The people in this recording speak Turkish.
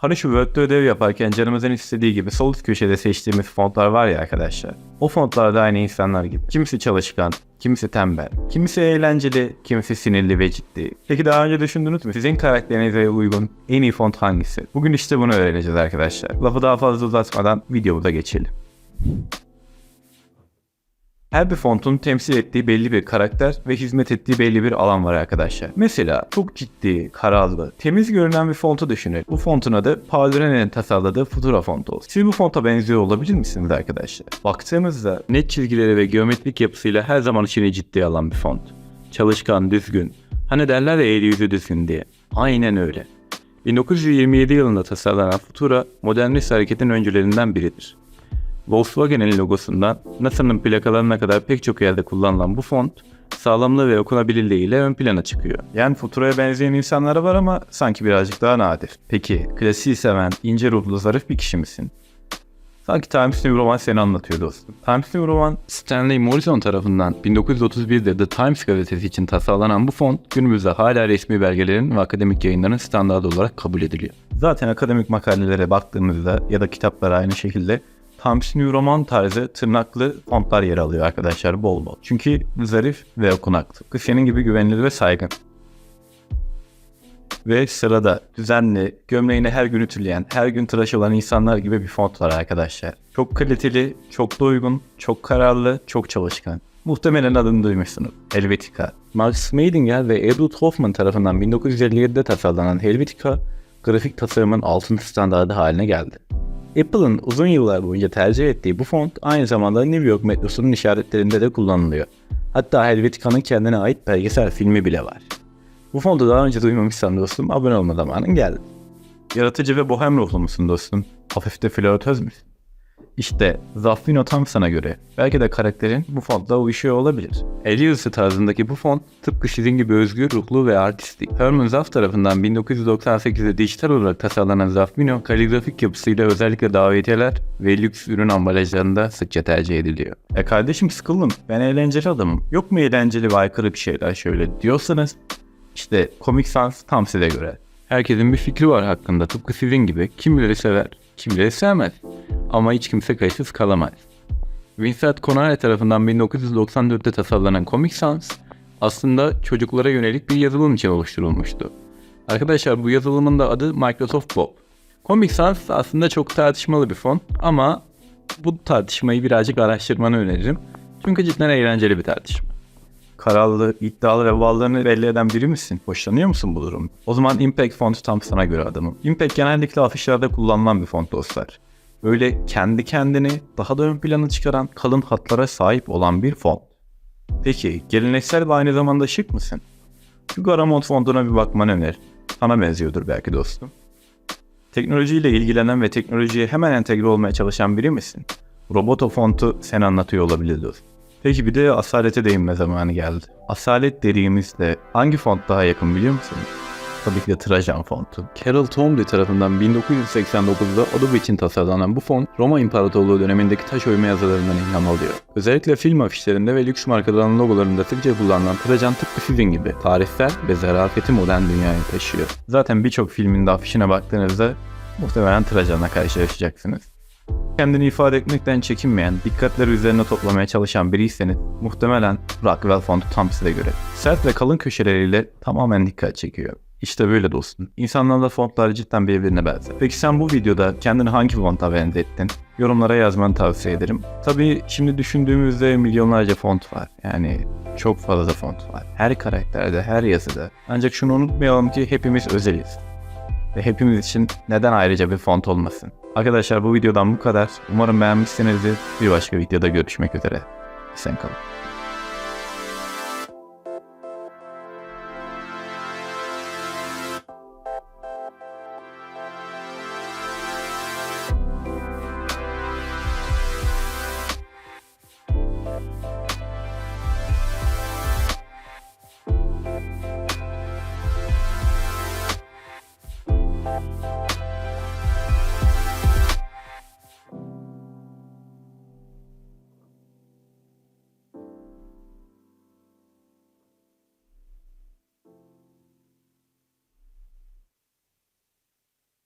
Hani şu Word'de ödev yaparken canımızın istediği gibi sol üst köşede seçtiğimiz fontlar var ya arkadaşlar. O fontlar da aynı insanlar gibi. Kimisi çalışkan, kimisi tembel, kimisi eğlenceli, kimisi sinirli ve ciddi. Peki daha önce düşündünüz mü? Sizin karakterinize uygun en iyi font hangisi? Bugün işte bunu öğreneceğiz arkadaşlar. Lafı daha fazla uzatmadan videomuza geçelim. Her bir fontun temsil ettiği belli bir karakter ve hizmet ettiği belli bir alan var arkadaşlar. Mesela çok ciddi, kararlı, temiz görünen bir fontu düşünün. Bu fontun adı Pauline'nin tasarladığı Futura fontu olsun. Siz bu fonta benziyor olabilir misiniz arkadaşlar? Baktığımızda net çizgileri ve geometrik yapısıyla her zaman içine ciddiye alan bir font. Çalışkan, düzgün. Hani derler ya eli yüzü düzgün diye. Aynen öyle. 1927 yılında tasarlanan Futura, modernist hareketin öncülerinden biridir. Volkswagen'in logosundan NASA'nın plakalarına kadar pek çok yerde kullanılan bu font sağlamlığı ve okunabilirliğiyle ön plana çıkıyor. Yani Futura'ya benzeyen insanlar var ama sanki birazcık daha nadir. Peki klasiği seven, ince ruhlu, zarif bir kişi misin? Sanki Times New Roman seni anlatıyor dostum. Times New Roman, Stanley Morrison tarafından 1931'de The Times gazetesi için tasarlanan bu font günümüzde hala resmi belgelerin ve akademik yayınların standartı olarak kabul ediliyor. Zaten akademik makalelere baktığımızda ya da kitaplara aynı şekilde Times New Roman tarzı tırnaklı fontlar yer alıyor arkadaşlar bol bol. Çünkü zarif ve okunaklı. Senin gibi güvenilir ve saygın. Ve sırada düzenli, gömleğini her gün ütüleyen, her gün tıraş olan insanlar gibi bir font var arkadaşlar. Çok kaliteli, çok da uygun, çok kararlı, çok çalışkan. Muhtemelen adını duymuşsunuz. Helvetica. Max Meidinger ve Edward Hoffman tarafından 1957'de tasarlanan Helvetica, grafik tasarımın altın standardı haline geldi. Apple'ın uzun yıllar boyunca tercih ettiği bu font aynı zamanda New York metrosunun işaretlerinde de kullanılıyor. Hatta Helvetica'nın kendine ait belgesel filmi bile var. Bu fontu daha önce duymamışsan dostum abone olma zamanın geldi. Yaratıcı ve bohem ruhlu musun dostum? Hafif de flörtöz müsün? İşte Zaffino tam sana göre. Belki de karakterin bu fontla uyuşuyor olabilir. El yazısı tarzındaki bu font tıpkı sizin gibi özgür, ruhlu ve artistik. Herman Zaff tarafından 1998'de dijital olarak tasarlanan Zaffino, kaligrafik yapısıyla özellikle davetiyeler ve lüks ürün ambalajlarında sıkça tercih ediliyor. E kardeşim sıkıldım. Ben eğlenceli adamım. Yok mu eğlenceli ve aykırı bir şeyler şöyle diyorsanız işte Comic Sans tam size göre. Herkesin bir fikri var hakkında tıpkı sizin gibi. Kimileri sever, kimileri sevmez. Ama hiç kimse kayıtsız kalamaz. Vincent Conare tarafından 1994'te tasarlanan Comic Sans aslında çocuklara yönelik bir yazılım için oluşturulmuştu. Arkadaşlar bu yazılımın da adı Microsoft Bob. Comic Sans aslında çok tartışmalı bir fon ama bu tartışmayı birazcık araştırmanı öneririm. Çünkü cidden eğlenceli bir tartışma kararlı, iddialı ve varlığını belli eden biri misin? Hoşlanıyor musun bu durum? O zaman Impact fontu tam sana göre adamım. Impact genellikle afişlerde kullanılan bir font dostlar. Böyle kendi kendini daha da ön plana çıkaran kalın hatlara sahip olan bir font. Peki geleneksel ve aynı zamanda şık mısın? Şu Garamond fontuna bir bakmanı öner. Sana benziyordur belki dostum. Teknolojiyle ilgilenen ve teknolojiye hemen entegre olmaya çalışan biri misin? Roboto fontu sen anlatıyor olabilir dostum. Peki bir de asalete değinme zamanı geldi. Asalet dediğimizde hangi font daha yakın biliyor musunuz? Tabii ki de Trajan fontu. Carol Tomley tarafından 1989'da Adobe için tasarlanan bu font, Roma İmparatorluğu dönemindeki taş oyma yazılarından ilham alıyor. Özellikle film afişlerinde ve lüks markaların logolarında sıkça kullanılan Trajan tıpkı sizin gibi tarihsel ve zarafeti modern dünyaya taşıyor. Zaten birçok filmin de afişine baktığınızda muhtemelen Trajan'la karşılaşacaksınız. Kendini ifade etmekten çekinmeyen, dikkatleri üzerine toplamaya çalışan biriyseniz muhtemelen Rockwell fontu tam size göre. Sert ve kalın köşeleriyle tamamen dikkat çekiyor. İşte böyle dostum. İnsanlarla fontlar cidden birbirine benzer. Peki sen bu videoda kendini hangi fonta benzettin? Yorumlara yazmanı tavsiye ederim. Tabii şimdi düşündüğümüzde milyonlarca font var. Yani çok fazla font var. Her karakterde, her yazıda. Ancak şunu unutmayalım ki hepimiz özeliz. Ve hepimiz için neden ayrıca bir font olmasın? Arkadaşlar bu videodan bu kadar. Umarım beğenmişsinizdir. Bir başka videoda görüşmek üzere. Sen kalın.